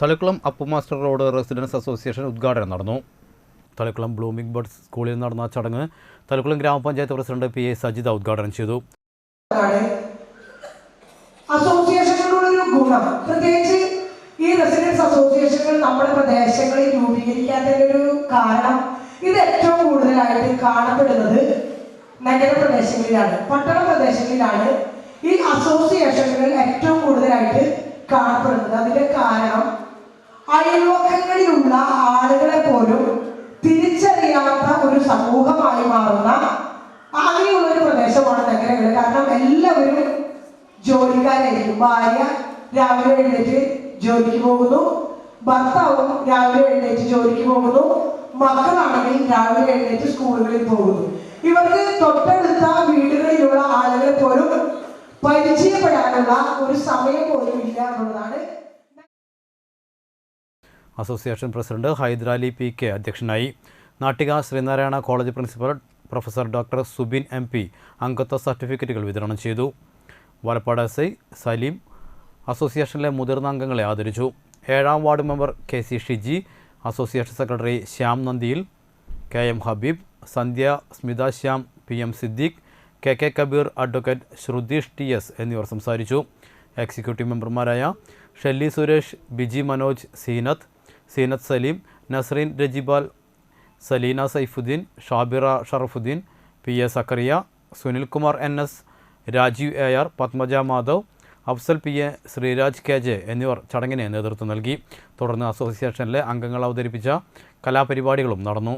Thalikkulam Appumaster road residence association ഉദ്ഘാടനം നടന്നു. Thalikkulam blooming birds സ്കൂളിൽ നടന്ന ചടങ്ങ് തളിക്കുളം ഗ്രാമപഞ്ചായത്ത് പ്രസിഡന്റ് പി എ സജിത ഉദ്ഘാടനം ചെയ്തു. ആണ് അസോസിയേഷനുകളുടെ ഗുണം. പ്രത്യേകിച്ച് ഈ റെസിഡൻസ് അസോസിയേഷനുകൾ നമ്മുടെ പ്രദേശങ്ങളിൽ രൂപീകരിക്കാത്തതിന്റെ ഒരു കാരണം ഇത് ഏറ്റവും കൂടുതലായിട്ട് കാണപ്പെടുന്നത് നഗരപ്രദേശങ്ങളിലാണ് പട്ടണ പ്രദേശങ്ങളിലാണ് ഈ അസോസിയേഷനുകൾ ഏറ്റവും കൂടുതലായിട്ട് കാണപ്പെടുന്നത്. അതിന്റെ കാരണം അയൽവക്കങ്ങളിലുള്ള ആളുകളെ പോലും തിരിച്ചറിയാത്ത ഒരു സമൂഹമായി മാറുന്ന അങ്ങനെയുള്ള ഒരു പ്രദേശമാണ് നഗരങ്ങൾ കാരണം എല്ലാവരും ജോലിക്കാരായിരിക്കും. ഭാര്യ രാവിലെ എഴുന്നേറ്റ് ജോലിക്ക് പോകുന്നു. ഭർത്താവും രാവിലെ എഴുന്നേറ്റ് ജോലിക്ക് പോകുന്നു. മക്കളാണെങ്കിൽ രാവിലെ എഴുന്നേറ്റ് സ്കൂളുകളിൽ പോകുന്നു. ഇവർക്ക് തൊട്ടടുത്ത വീടുകളിലുള്ള ആളുകളെ പോലും പരിചയപ്പെടാനുള്ള ഒരു സമയം പോലും ഇല്ല എന്നുള്ളതാണ് association president Hyderali P K അധ്യക്ഷനായി. Nattika Sreenarayana college principal professor doctor Subin M P അംഗത്വ സർട്ടിഫിക്കറ്റുകൾ വിതരണം ചെയ്തു. വലപ്പാട് എസ് ഐ സലീം അസോസിയേഷനിലെ മുതിർന്ന അംഗങ്ങളെ ആദരിച്ചു. ഏഴാം ward member K C Shiji association secretary Shyam നന്ദിയിൽ K M Habeeb Sandhya Smitha Shyam P M Siddique K K Kabeer advocate Sruthish T S എന്നിവർ സംസാരിച്ചു. എക്സിക്യൂട്ടീവ് മെമ്പർമാരായ Shelly Suresh Biji Manoj Seenath Seenath Saleem Nasreen Rajibal Saleena Saifuddin Shabira Sharafuddin P A Zakariya Sunilkumar N S Rajeev A R Padmaja Madhav Afsal P A Sreeraj K J എന്നിവർ ചടങ്ങിന് നേതൃത്വം നൽകി. തുടർന്ന് അസോസിയേഷനിലെ അംഗങ്ങൾ അവതരിപ്പിച്ച കലാപരിപാടികളും നടന്നു.